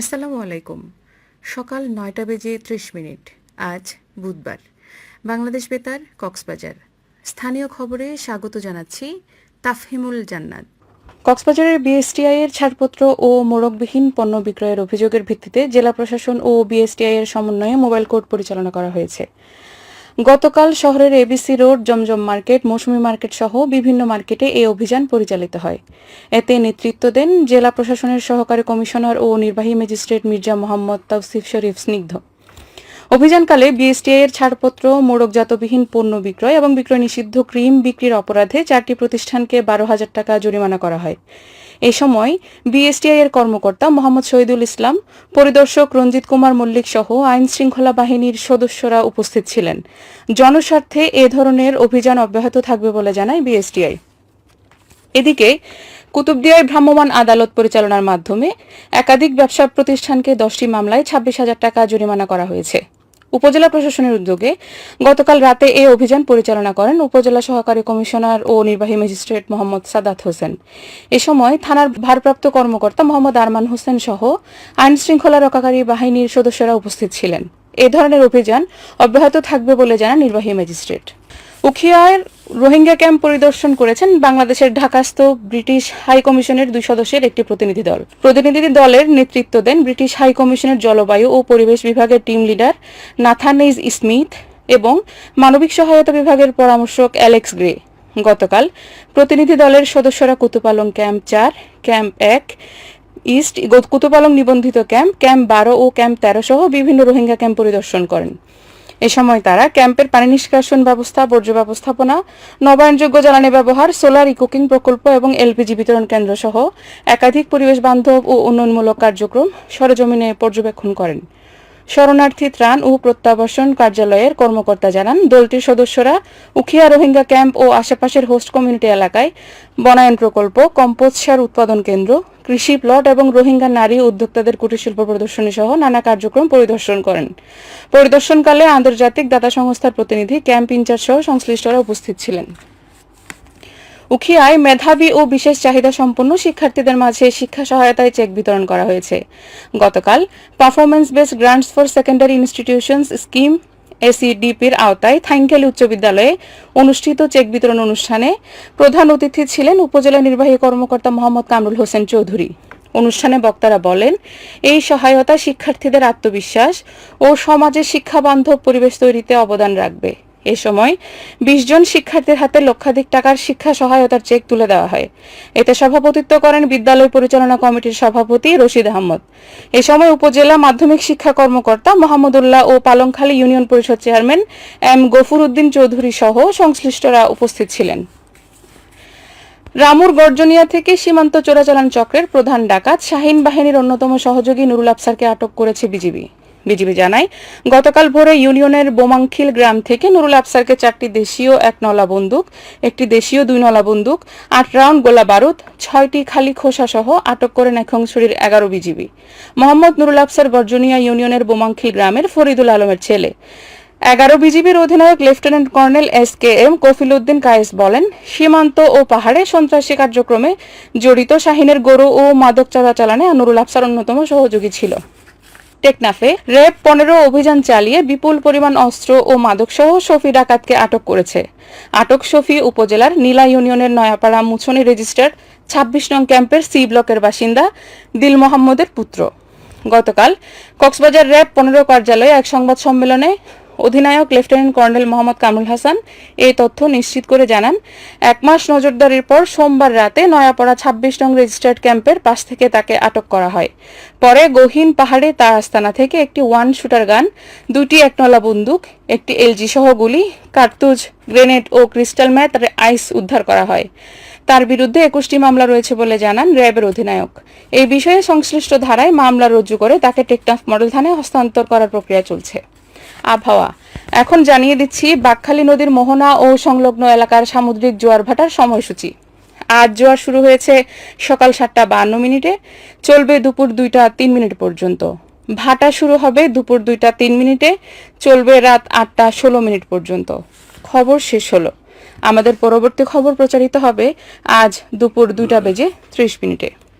আসসালামু আলাইকুম। সকাল নয়টা বেজে ত্রিশ মিনিট, আজ বুধবার। বাংলাদেশ বেতার, কক্সবাজার। স্থানীয় খবরে স্বাগত জানাচ্ছি তাফহিমুল জান্নাত। কক্সবাজারের বিএসটিআই এর ছাড়পত্র ও মোড়কবিহীন পণ্য বিক্রয়ের অভিযোগের ভিত্তিতে জেলা প্রশাসন ও বিএসটিআই এর সমন্বয়ে মোবাইল কোর্ট পরিচালনা করা হয়েছে। গতকাল শহরের ABC road, Zamzam market, Mousumi market সহ বিভিন্ন মার্কেটে এই অভিযান পরিচালিত হয়। এতে নেতৃত্ব দেন জেলা প্রশাসনের সহকারী কমিশনার ও নির্বাহী ম্যাজিস্ট্রেট মির্জা মোহাম্মদ তাওসিফ শরীফ স্নিগ্ধ। অভিযানকালে বিএসটিআই এর ছাড়পত্র, মোড়কজাতবিহীন পণ্য বিক্রয় এবং বিক্রয় নিষিদ্ধ ক্রিম বিক্রির অপরাধে চারটি প্রতিষ্ঠানকে বারো হাজার টাকা জরিমানা করা হয়। এ সময় বিএসটিআই এর কর্মকর্তা মোহাম্মদ শহীদুল ইসলাম, পরিদর্শক রঞ্জিত কুমার মল্লিক সহ আইন শৃঙ্খলা বাহিনীর সদস্যরা উপস্থিত ছিলেন। জনস্বার্থে এ ধরনের অভিযান অব্যাহত থাকবে বলে জানায় বিএসটিআই। এদিকে কুতুবদিয়ায় ভ্রাম্যমাণ আদালত পরিচালনার মাধ্যমে একাধিক ব্যবসা প্রতিষ্ঠানকে দশটি মামলায় ছাব্বিশ হাজার টাকা জরিমানা করা হয়েছে। উপজেলা প্রশাসনের উদ্যোগে গতকাল রাতে এই অভিযান পরিচালনা করেন উপজেলা সহকারী কমিশনার ও নির্বাহী ম্যাজিস্ট্রেট মোহাম্মদ সাদাত হোসেন। এ সময় থানার ভারপ্রাপ্ত কর্মকর্তা মোহাম্মদ আরমান হোসেন সহ আইন শৃঙ্খলা রক্ষাকারী বাহিনীর সদস্যরা উপস্থিত ছিলেন। এ ধরনের অভিযান অব্যাহত থাকবে বলে জানান নির্বাহী ম্যাজিস্ট্রেট। উখিয়ার রোহিঙ্গা ক্যাম্প পরিদর্শন করেছেন বাংলাদেশের ঢাকাস্থ ব্রিটিশ হাই কমিশনের দুই সদস্যের একটি প্রতিনিধি দল। প্রতিনিধি দলের নেতৃত্ব দেন ব্রিটিশ হাই কমিশনের জলবায়ু ও পরিবেশ বিভাগের টিম লিডার নাথানেইজ স্মিথ এবং মানবিক সহায়তা বিভাগের পরামর্শক অ্যালেক্স গ্রে। গতকাল প্রতিনিধি দলের সদস্যরা কুতুপালং ক্যাম্প চার, ক্যাম্প এক, ইস্ট কুতুপালং নিবন্ধিত ক্যাম্প ক্যাম্প বারো ও ক্যাম্প তেরো সহ বিভিন্ন রোহিঙ্গা ক্যাম্প পরিদর্শন করেন। এ সময় তারা ক্যাম্পের পানি নিষ্কাশন ব্যবস্থা, বর্জ্য ব্যবস্থাপনা, নবায়নযোগ্য জ্বালানি ব্যবহার, সোলার ইকুকিং প্রকল্প এবং এলপিজি বিতরণ কেন্দ্র সহ একাধিক পরিবেশ বান্ধব ও উন্নয়নমূলক কার্যক্রম সরজমিনে পর্যবেক্ষণ করেন। শরণার্থী ত্রাণ ও প্রত্যাবাসন কার্যালয়ের কর্মকর্তা জানান, দলটির সদস্যরা উখিয়া রোহিঙ্গা ক্যাম্প ও আশেপাশের হোস্ট কমিউনিটি এলাকায় বনায়ন প্রকল্প কম্পোজ সার উৎপাদন কেন্দ্র কৃষি প্লট এবং রোহিঙ্গা নারী উদ্যোক্তাদের কুটিরশিল্প প্রদর্শনী সহ নানা কার্যক্রম পরিদর্শন করেন। পরিদর্শনকালে আন্তর্জাতিক দাতা সংস্থার প্রতিনিধি, ক্যাম্প ইনচার্জ সহ সংশ্লিষ্টরা উপস্থিত ছিলেন। উখিয়ায় মেধাবী ও বিশেষ চাহিদা সম্পন্ন শিক্ষার্থীদের মাঝে শিক্ষা সহায়তায় চেক বিতরণ করা হয়েছে। গতকাল performance based grants for secondary institutions scheme এসিডিপির আওতায় থাইংকেল উচ্চ বিদ্যালয়ে অনুষ্ঠিত চেক বিতরণ অনুষ্ঠানে প্রধান অতিথি ছিলেন উপজেলা নির্বাহী কর্মকর্তা মোহাম্মদ কামরুল হোসেন চৌধুরী। অনুষ্ঠানে বক্তারা বলেন, এই সহায়তা শিক্ষার্থীদের আত্মবিশ্বাস ও সমাজে শিক্ষাবান্ধব পরিবেশ তৈরিতে অবদান রাখবে। এ সময় বিশ জন শিক্ষার্থীর হাতে লক্ষাধিক টাকার শিক্ষা সহায়তার চেক তুলে দেওয়া হয়। এতে সভাপতিত্ব করেন বিদ্যালয় পরিচালনা কমিটির সভাপতি রশিদ আহমদ। এ সময় উপজেলা মাধ্যমিক শিক্ষা কর্মকর্তা মোহাম্মদুল্লাহ ও Palongkhali union Parishad chairman M Gafur Uddin Chowdhury সহ সংশ্লিষ্টরা উপস্থিত ছিলেন। রামুর গর্জনিয়া থেকে সীমান্ত চোরাচালান চক্রের প্রধান ডাকাত শাহিন বাহিনীর অন্যতম সহযোগী নুরুল আফসারকে আটক করেছে বিজিবি। বিজিবি জানায়, গতকাল ভোরে ইউনিয়নের বোমাংখিল গ্রাম থেকে নুরুল আফসারকে চারটি দেশীয়, এক নলা বন্দুক, একটি দেশীয়, দুই নলা বন্দুক, আট রাউন্ড গোলা বারুদ, ছয়টি খালি খোসা সহ আটক করে নেখংছড়ির এগারো বিজিবি। মোহাম্মদ নুরুল আফসার গর্জনিয়া ইউনিয়নের বোমাংখিল গ্রামের ফরিদুল আলমের ছেলে। এগারো বিজিবির অধিনায়ক lieutenant colonel S K M Kafil Uddin Kayes বলেন, সীমান্ত ও পাহাড়ে সন্ত্রাসী কার্যক্রমে জড়িত শাহিনের গরু ও মাদক চাঁদা চালানে নুরুল আফসার অন্যতম সহযোগী ছিল। টেকনাফে র্যাব পনেরো অভিযান চালিয়ে বিপুল পরিমাণ অস্ত্র ও মাদকসহ শফি ডাকাতকে আটক করেছে। আটক শফি উপজেলার নীলা ইউনিয়নের নয়াপাড়া মুছনি রেজিস্টার ছাব্বিশ নং ক্যাম্পের সি ব্লকের বাসিন্দা দিল মোহাম্মদের পুত্র। গতকাল কক্সবাজার র্যাব পনেরো কার্যালয়ে এক সংবাদ সম্মেলনে অধিনায়ক লেফটেন্যান্ট কর্নেল মোহাম্মদ কামরুল হাসান এই তথ্য নিশ্চিত করে জানান, এক মাস নজরদারির পর সোমবার রাতে নয়াপড়া ছাব্বিশ নং রেজিস্টার্ড ক্যাম্পের পাশ থেকে তাকে আটক করা হয়। পরে গহীন পাহাড়ে তার আস্তানা থেকে একটি ওয়ান শুটার গান, দুটি একনলা বন্দুক, একটি এলজি সহ গুলি, কার্তুজ, গ্রেনেড ও ক্রিস্টাল ম্যাথ আইস উদ্ধার করা হয়। তার বিরুদ্ধে একুশটি মামলা রয়েছে বলে জানান র্যাবের অধিনায়ক। এই বিষয়ে সংশ্লিষ্ট ধারায় মামলা রুজু করে তাকে টেকনাফ মডেল থানায় হস্তান্তর করার প্রক্রিয়া চলছে। আবহাওয়া। এখন জানিয়ে দিচ্ছি, বাকখালী নদীর মোহনা ও সংলগ্ন এলাকার সামুদ্রিক জোয়ার ভাটার সময়সূচি। আজ জোয়ার শুরু হয়েছে সকাল সাতটা বান্ন মিনিটে, চলবে দুপুর দুইটা তিন মিনিট পর্যন্ত। ভাটা শুরু হবে দুপুর দুইটা তিন মিনিটে, চলবে রাত আটটা ষোলো মিনিট পর্যন্ত। খবর শেষ হলো। আমাদের পরবর্তী খবর প্রচারিত হবে আজ দুপুর দুইটা বেজে ত্রিশ মিনিটে।